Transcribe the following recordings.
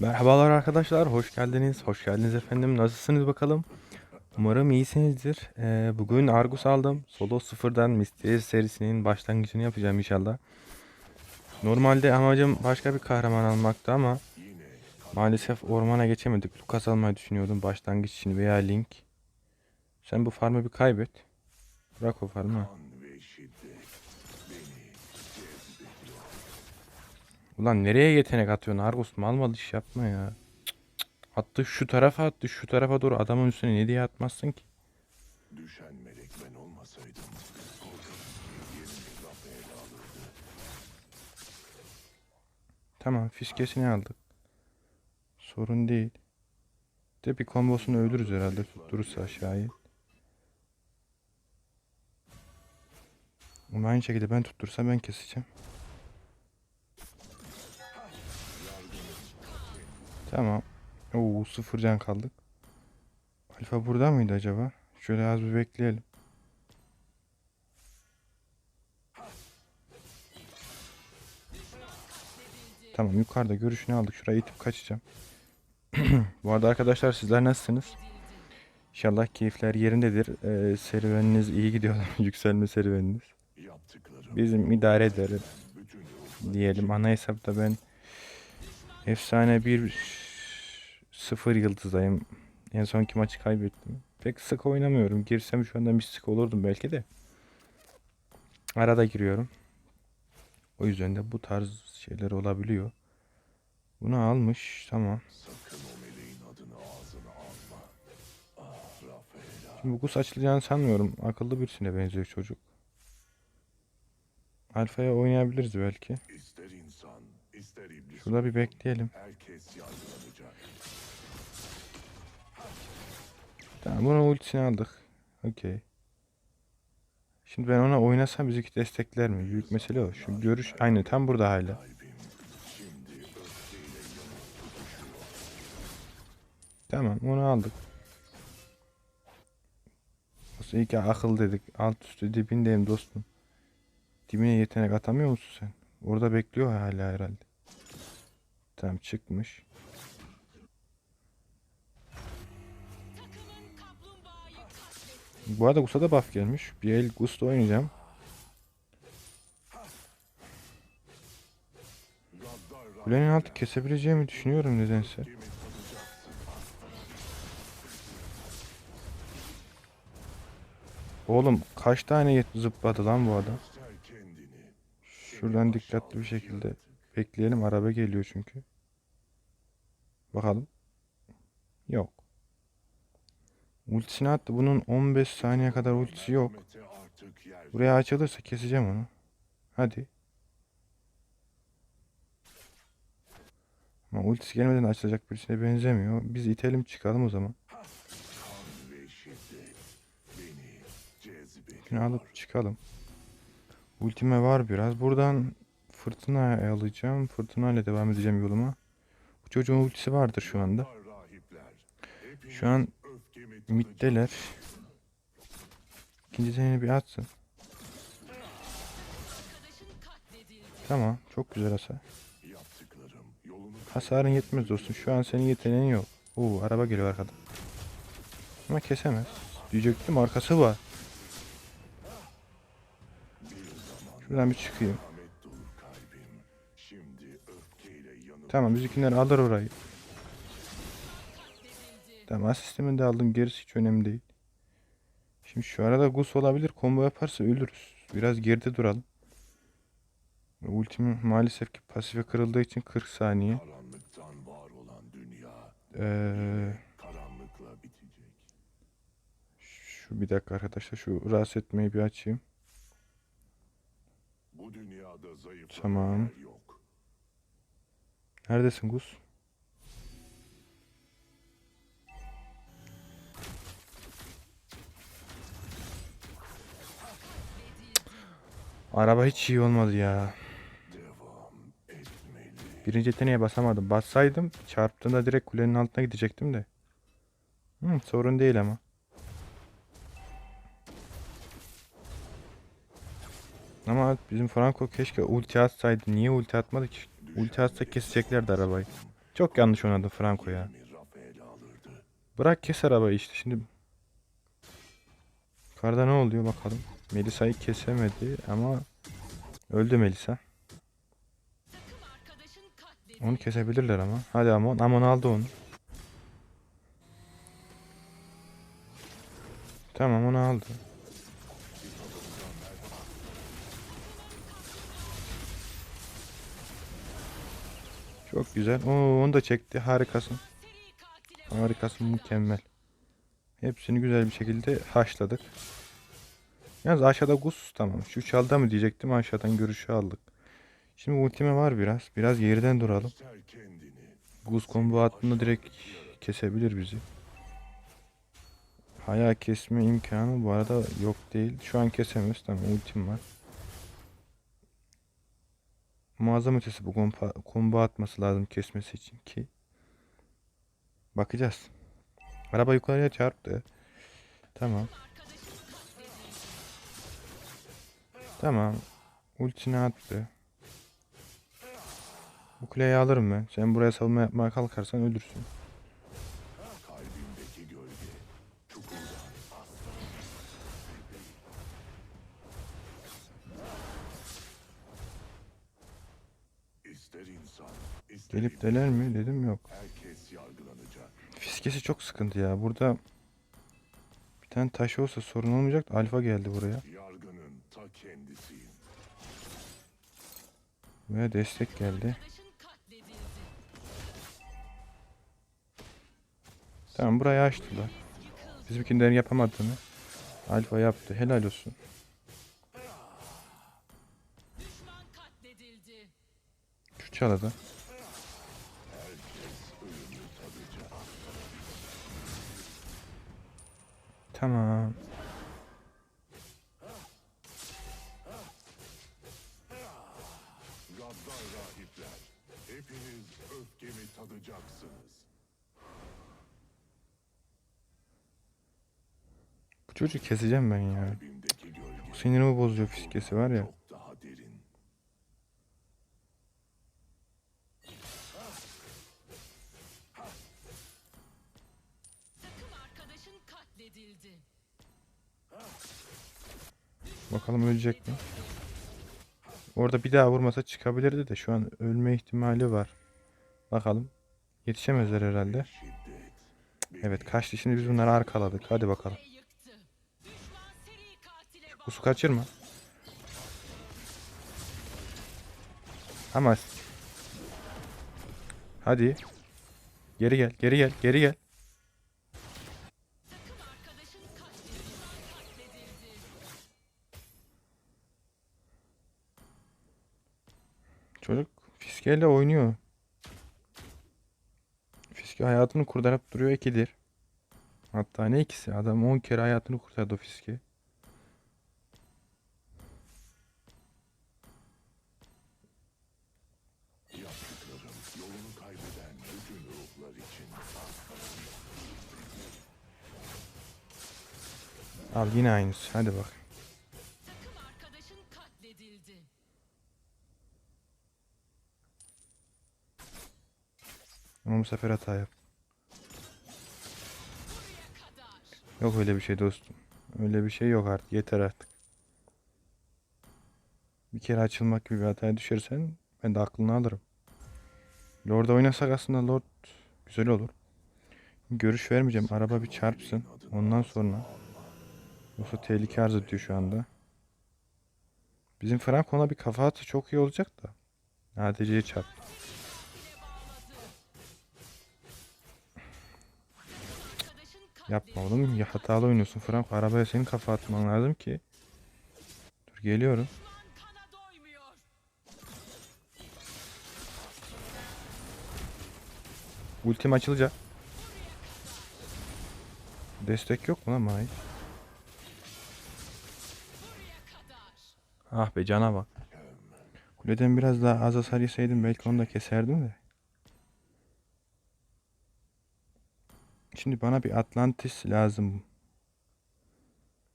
Merhabalar arkadaşlar, hoş geldiniz. Hoş geldiniz efendim. Nasılsınız bakalım? Umarım iyisinizdir. Ee, bugün Argus aldım. Solo sıfırdan Mysterious serisinin başlangıcını yapacağım inşallah. Normalde amacım başka bir kahraman almaktı ama maalesef ormana geçemedik. Lucas almayı düşünüyordum başlangıç için veya Link. Sen bu farmı bir kaybet. Bırak o farmı. Ulan nereye yetenek atıyorsun Argus? Mal mal iş yapma ya. Attı şu tarafa attı şu tarafa doğru adamın üstüne ne diye atmazsın ki? Düşen melek ben olmasaydım Tamam fiskesini aldık. Sorun değil. De bir kombosunu ölürüz herhalde tutturursa aşağıyı. Ama aynı şekilde ben tuttursam ben keseceğim. Tamam. Oo sıfır can kaldık. Alfa burada mıydı acaba? Şöyle az bir bekleyelim. Tamam yukarıda görüşünü aldık. Şuraya itip kaçacağım. Bu arada arkadaşlar sizler nasılsınız? İnşallah keyifler yerindedir. Ee, serüveniniz iyi gidiyor. Yükselme serüveniniz. Bizim idare yolu diyelim. Ana hesapta ben efsane bir sıfır yıldızdayım. En sonki maçı kaybettim. Pek sık oynamıyorum. Girsem şu anda mistik olurdum belki de. Arada giriyorum. O yüzden de bu tarz şeyler olabiliyor. Bunu almış. Tamam. Şimdi bu kus açılacağını sanmıyorum. Akıllı birisine benziyor çocuk. Alfa'ya oynayabiliriz belki. Şurada bir bekleyelim. Tamam bunun ultisini aldık. Okey. Şimdi ben ona oynasam bizimki destekler mi? Büyük mesele o. Şu görüş aynı tam burada hala. Tamam onu aldık. Nasıl iyi ki akıl dedik. Alt üstü dibindeyim dostum. Dibine yetenek atamıyor musun sen? Orada bekliyor hala herhalde. Tamam çıkmış. Bu arada Gus'a da buff gelmiş. Bir el Gus'ta oynayacağım. Kulenin altı kesebileceğimi düşünüyorum nedense. Oğlum kaç tane zıpladı lan bu adam. Şuradan dikkatli bir şekilde bekleyelim. Araba geliyor çünkü. Bakalım. Yok. Ultisini attı. Bunun 15 saniye kadar ultisi yok. Buraya açılırsa keseceğim onu. Hadi. Ama ultisi gelmeden açılacak birisine benzemiyor. Biz itelim çıkalım o zaman. Şunu alıp çıkalım. Ultime var biraz. Buradan fırtına alacağım. Fırtına ile devam edeceğim yoluma. Bu çocuğun ultisi vardır şu anda. Şu an middeler. İkinci deneni bir atsın. Tamam. Çok güzel hasar. Hasarın yetmez dostum. Şu an senin yeteneğin yok. Oo araba geliyor arkadan. Ama kesemez. Diyecektim arkası var. Şuradan bir çıkayım. Tamam bizimkiler alır orayı. Tamam asistimin de aldım. Gerisi hiç önemli değil. Şimdi şu arada Gus olabilir. Combo yaparsa ölürüz. Biraz geride duralım. Ultimi maalesef ki pasife kırıldığı için 40 saniye. karanlıktan var olan dünya Ee, karanlıkla bitecek. şu bir dakika arkadaşlar. Şu rahatsız etmeyi bir açayım. Bu dünyada zayıf Tamam. yok. Neredesin Gus? Araba hiç iyi olmadı ya. Birinci yeteneğe basamadım. Bassaydım çarptığında direkt kulenin altına gidecektim de. Hı, sorun değil ama. Ama bizim Franco keşke ulti atsaydı. Niye ulti atmadı ki? Ulti atsa keseceklerdi arabayı. Çok yanlış oynadı Franco ya. Bırak kes arabayı işte şimdi. Yukarıda ne oluyor bakalım. Melisa'yı kesemedi ama öldü Melisa. Onu kesebilirler ama. Hadi Amon. Amon aldı onu. Tamam onu aldı. Çok güzel. Oo, onu da çekti. Harikasın. Harikasın. Mükemmel. Hepsini güzel bir şekilde haşladık. Yalnız aşağıda Gus tamam. Şu çalda mı diyecektim aşağıdan görüşü aldık. Şimdi ultime var biraz. Biraz geriden duralım. Gus combo attığında direkt kesebilir bizi. Haya kesme imkanı bu arada yok değil. Şu an kesemez. Tamam ultim var. Muazzam ötesi bu kompa, combo atması lazım kesmesi için ki. Bakacağız. Araba yukarıya çarptı. Tamam. Tamam. Ultini attı. Bu kuleyi alırım ben. Sen buraya savunma yapmaya kalkarsan ölürsün. Gelip deler mi dedim yok. Fiskesi çok sıkıntı ya. Burada bir tane taş olsa sorun olmayacak. Alfa geldi buraya. Ve destek geldi. Tamam burayı açtılar. Bizimkilerin yapamadığını Alfa yaptı. Helal olsun. Şu çalada. Tamam. Gaddar rahipler, hepiniz öfkemi tadacaksınız. Bu çocuğu keseceğim ben ya. Sinirimi bozuyor fiskesi var ya. Bakalım ölecek mi? Orada bir daha vurmasa çıkabilirdi de şu an ölme ihtimali var. Bakalım. Yetişemezler herhalde. Evet kaçtı şimdi biz bunları arkaladık. Hadi bakalım. Katile Kusu kaçırma. Ama Hadi. Geri gel, geri gel, geri gel. Fiskeyle oynuyor. Fiske hayatını kurtarıp duruyor ikidir. Hatta ne ikisi? Adam 10 kere hayatını kurtardı fiske. Al yine aynısı. Hadi bak. Ama bu sefer hata yap. Yok öyle bir şey dostum. Öyle bir şey yok artık. Yeter artık. Bir kere açılmak gibi bir hataya düşersen ben de aklını alırım. Lord'a oynasak aslında Lord güzel olur. Görüş vermeyeceğim. Araba bir çarpsın. Ondan sonra. Yoksa tehlike arz ediyor şu anda. Bizim Frank ona bir kafa atsa çok iyi olacak da. ADC'ye çarptı. Yapma oğlum. Ya hatalı oynuyorsun Frank. Arabaya senin kafa atman lazım ki. Dur geliyorum. Ultim açılacak. Destek yok mu lan kadar. Ah be cana bak. Kuleden biraz daha az hasar yeseydim belki onu da keserdim de. Şimdi bana bir Atlantis lazım.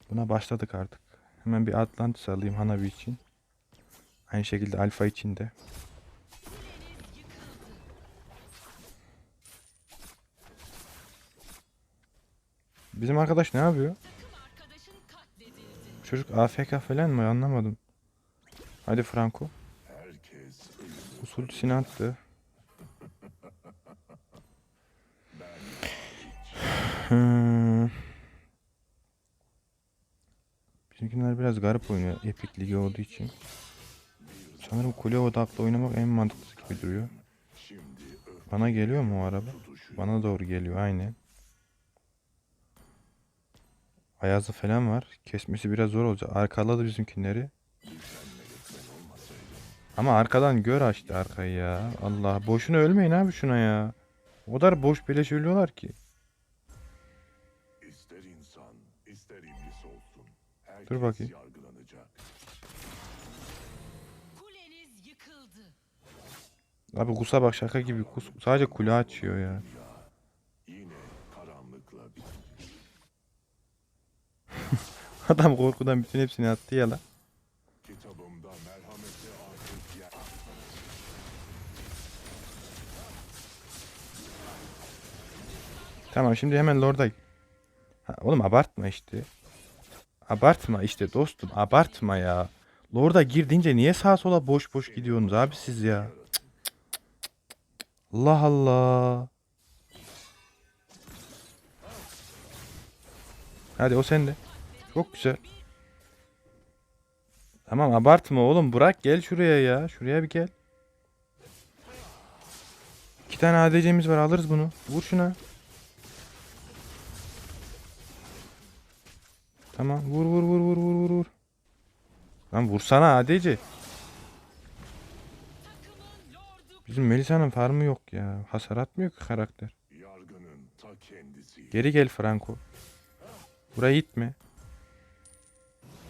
Buna başladık artık. Hemen bir Atlantis alayım Hanabi için. Aynı şekilde Alfa için de. Bizim arkadaş ne yapıyor? Çocuk AFK falan mı anlamadım. Hadi Franco. Usulcüsünü attı. Hmm. Bizimkiler biraz garip oynuyor Epic Ligi olduğu için. Sanırım kule odaklı oynamak en mantıklısı gibi duruyor. Bana geliyor mu o araba? Bana doğru geliyor aynen. Ayazı falan var. Kesmesi biraz zor olacak. Arkaladı bizimkileri. Ama arkadan gör açtı arkayı ya. Allah boşuna ölmeyin abi şuna ya. O kadar boş beleş ölüyorlar ki. Herkes Dur bakayım. yargılanacak. Kuleniz yıkıldı. Abi kusa bak şaka gibi kus. Sadece kule açıyor ya. Yine karanlıkla bir Adam korkudan bütün hepsini attı ya lan. kitabımda merhamete artık yer. Tamam şimdi hemen Lord'a. Ha, oğlum abartma işte. Abartma işte dostum abartma ya. Lord'a girdiğince niye sağa sola boş boş gidiyorsunuz abi siz ya? Allah Allah. Hadi o sende. Çok güzel. Tamam abartma oğlum bırak gel şuraya ya. Şuraya bir gel. İki tane ADC'miz var alırız bunu. Vur şuna. Tamam vur vur vur vur vur vur vur. Lan vursana lordu Bizim Melisa'nın farmı yok ya. Hasar atmıyor ki karakter. Geri gel Franco. Buraya gitme.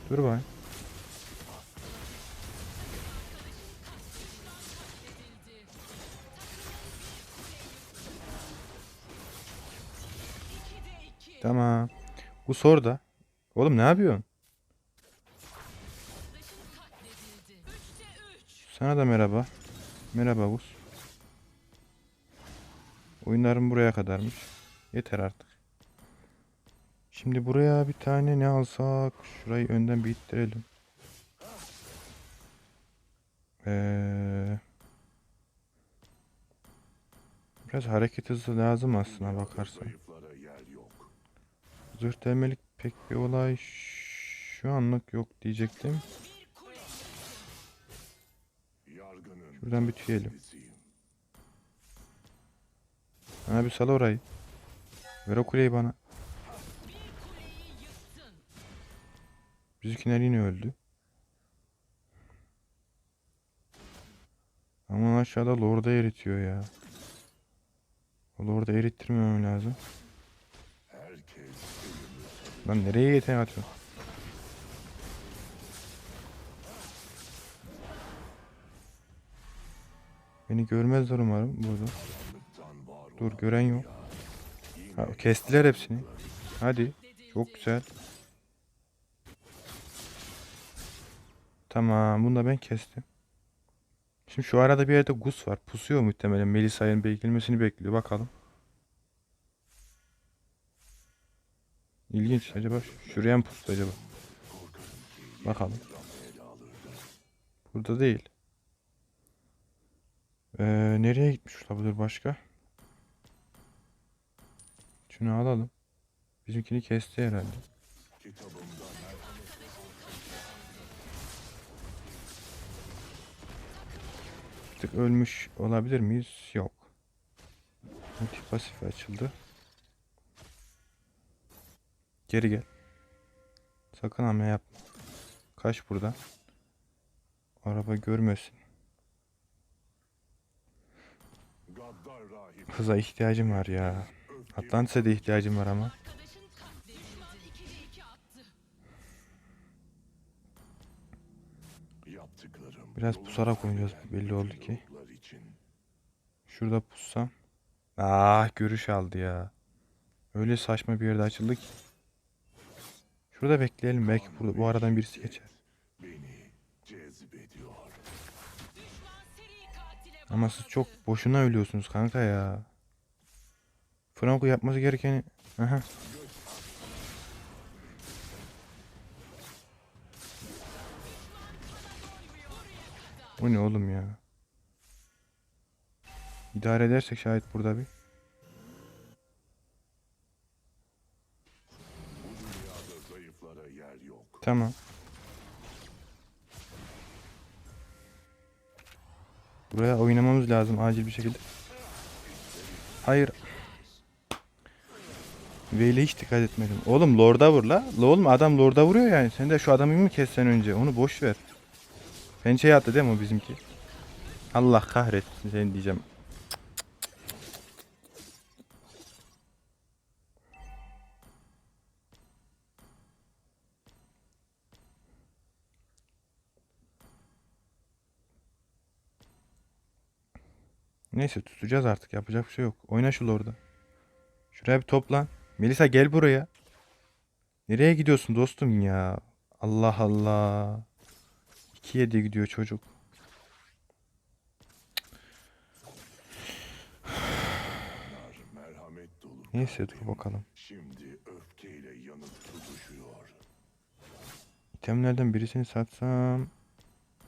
Dur bak. edildi. İkide iki. Tamam. Bu sor da. Oğlum ne yapıyorsun? Sana da merhaba. Merhaba Gus. Oyunlarım buraya kadarmış. Yeter artık. Şimdi buraya bir tane ne alsak? Şurayı önden bir ittirelim. Ee, biraz hareket hızı lazım aslına bakarsan. Zırh delmelik pek bir olay şu anlık yok diyecektim. Şuradan bir tüyelim. bir sal orayı. Ver o kuleyi bana. Bizimkiler yine öldü. Ama aşağıda Lord'a eritiyor ya. O Lord'a erittirmemem lazım. Lan nereye yetenek atıyorsun? Beni görmezler umarım burada. Dur gören yok. Ha, kestiler hepsini. Hadi. Çok güzel. Tamam bunu da ben kestim. Şimdi şu arada bir yerde Gus var. Pusuyor muhtemelen. Melisa'nın beklemesini bekliyor. Bakalım. İlginç. Acaba şuraya mı pustu acaba? Bakalım. Burada değil. Ee, nereye gitmiş olabilir başka? Şunu alalım. Bizimkini kesti herhalde. kitabımda merhamet Bir tık ölmüş olabilir miyiz? Yok. Multi pasif açıldı. Geri gel. Sakın hamle yapma. Kaç buradan. Araba rahip Hıza ihtiyacım var ya. Atlantis'e de ihtiyacım var ama. Biraz pusarak oynayacağız, belli oldu ki. Şurada pussam. Ah görüş aldı ya. Öyle saçma bir yerde açıldı ki. Şurada bekleyelim belki burada, bu aradan birisi geçer. Ama siz çok boşuna ölüyorsunuz kanka ya. Franco yapması gerekeni... Aha. Bu ne oğlum ya? İdare edersek şayet burada bir. Tamam. Buraya oynamamız lazım acil bir şekilde. Hayır. Veyle hiç dikkat etmedim. Oğlum Lord'a vur la. Oğlum adam Lord'a vuruyor yani. Sen de şu adamı mı kessen önce? Onu boş ver. Pençeye attı değil mi o bizimki? Allah kahretsin seni diyeceğim. Neyse tutacağız artık. Yapacak bir şey yok. Oyna şu Lord'a. Şuraya bir toplan. Melisa gel buraya. Nereye gidiyorsun dostum ya? Allah Allah. 2-7 gidiyor çocuk. Neyse dur bakalım. Şimdi öfkeyle yanıp tutuşuyor. İtemlerden birisini satsam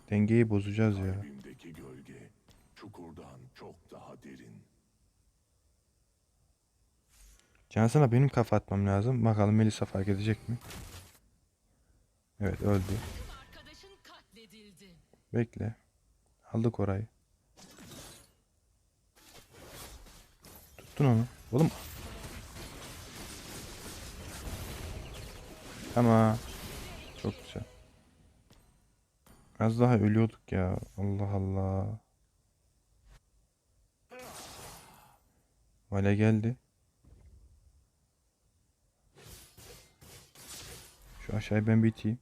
dengeyi bozacağız ya. Kalbimdeki gölge çukurdan çok daha derin. Cansana benim kafa atmam lazım. Bakalım Melisa fark edecek mi? Evet öldü. Bekle. Aldık orayı. Tuttun onu. Oğlum. Tamam. Çok güzel. Az daha ölüyorduk ya. Allah Allah. Vale geldi. Şu aşağıyı ben biteyim.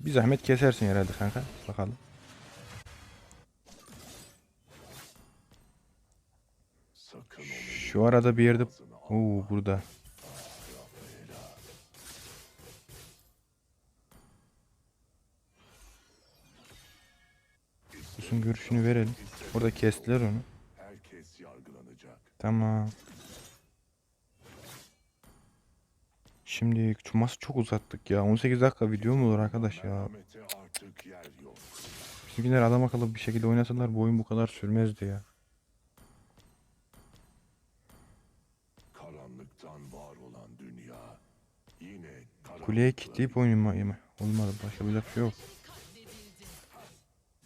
Bir zahmet kesersin herhalde kanka. Bakalım. Şu arada bir yerde... Oo burada. Kusun görüşünü verelim. Orada kestiler onu. Tamam. Şimdi çuması çok uzattık ya. 18 dakika video mu olur arkadaş ya? Bizimkiler adam akıllı bir şekilde oynasalar bu oyun bu kadar sürmezdi ya. Karanlıktan var olan dünya yine Kuleye kilitleyip oynayayım? Olmadı. Başka bir şey yok. Katledildi.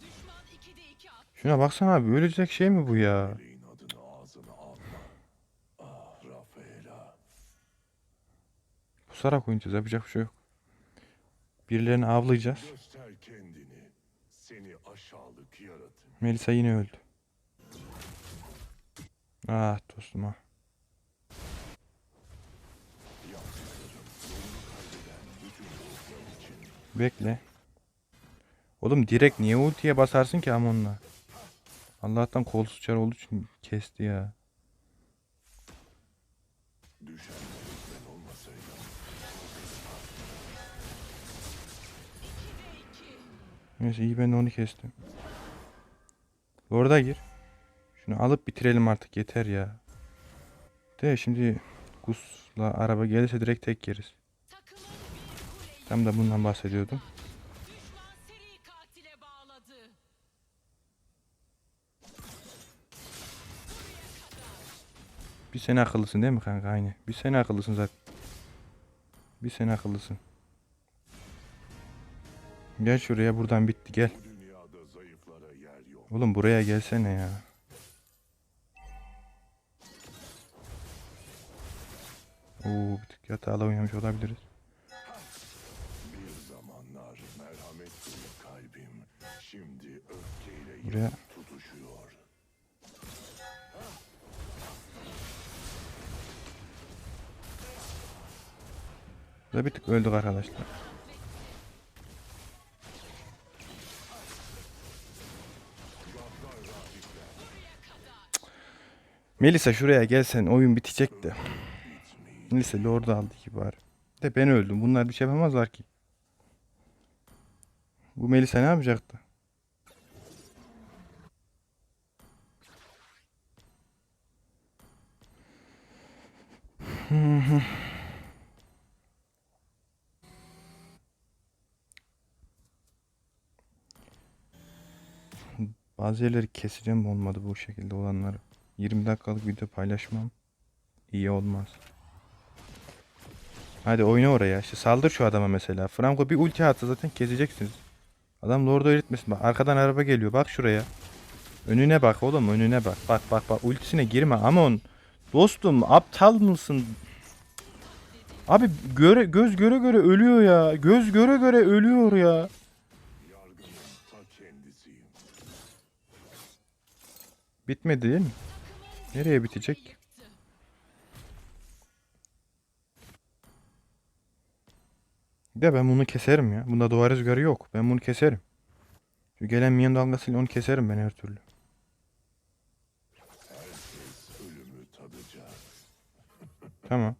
Düşman 2'de 2 attı. Şuna baksana abi. Ölecek şey mi bu ya? Ah Rafaela. Pusarak oynayacağız. Yapacak bir şey yok. Birilerini avlayacağız. Göster kendini. Seni aşağılık yaratın. Melisa yine öldü. Ah dostum ah. Bekle. Oğlum direkt niye ultiye basarsın ki Amon'la? Allah'tan kolsuz çar olduğu için kesti ya. Düşen Neyse iyi ben de onu kestim. Orada gir. Şunu alıp bitirelim artık yeter ya. De şimdi Gus'la araba gelirse direkt tek yeriz. Tam da bundan bahsediyordum. Bir sen akıllısın değil mi kanka? Aynı. Bir sen akıllısın zaten. Bir sen akıllısın. Gel şuraya buradan bitti gel. Oğlum buraya gelsene ya. Oo bir tık yatağla oynamış olabiliriz. Buraya-. Burada bir tık öldük arkadaşlar. Melisa şuraya gelsen oyun bitecek de. Melisa Lord aldı ki bari. De ben öldüm. Bunlar bir şey yapamazlar ki. Bu Melisa ne yapacaktı? Bazı yerleri keseceğim olmadı bu şekilde olanları. 20 dakikalık video paylaşmam iyi olmaz. Hadi oyna oraya. İşte saldır şu adama mesela. Franco bir ulti atsa zaten keseceksiniz. Adam Lord'u eritmesin. Bak arkadan araba geliyor. Bak şuraya. Önüne bak oğlum önüne bak. Bak bak bak ultisine girme Amon. Dostum aptal mısın? Abi göre göz göre göre ölüyor ya. Göz göre göre ölüyor ya. Bitmedi değil mi? Nereye bitecek? De ben bunu keserim ya. Bunda duvar rüzgarı yok. Ben bunu keserim. Şu gelen minyon dalgasıyla onu keserim ben her türlü. Tamam.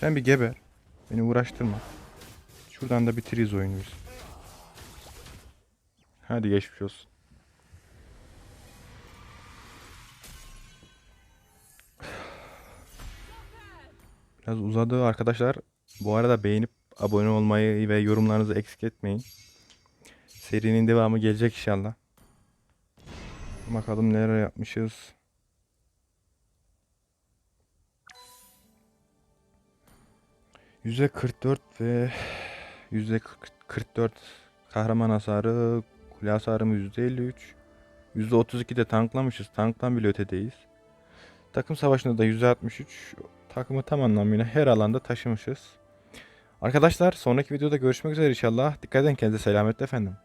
Sen bir geber. Beni uğraştırma. Şuradan da bitiririz oyunu biz. Hadi geçmiş olsun. Biraz uzadı arkadaşlar. Bu arada beğenip abone olmayı ve yorumlarınızı eksik etmeyin. Serinin devamı gelecek inşallah. Bakalım neler yapmışız. %44 ve %44 kahraman hasarı, kule hasarımız %53. %32 de tanklamışız. Tanktan bile ötedeyiz. Takım savaşında da %63. Takımı tam anlamıyla her alanda taşımışız. Arkadaşlar sonraki videoda görüşmek üzere inşallah. Dikkat edin kendinize selametle efendim.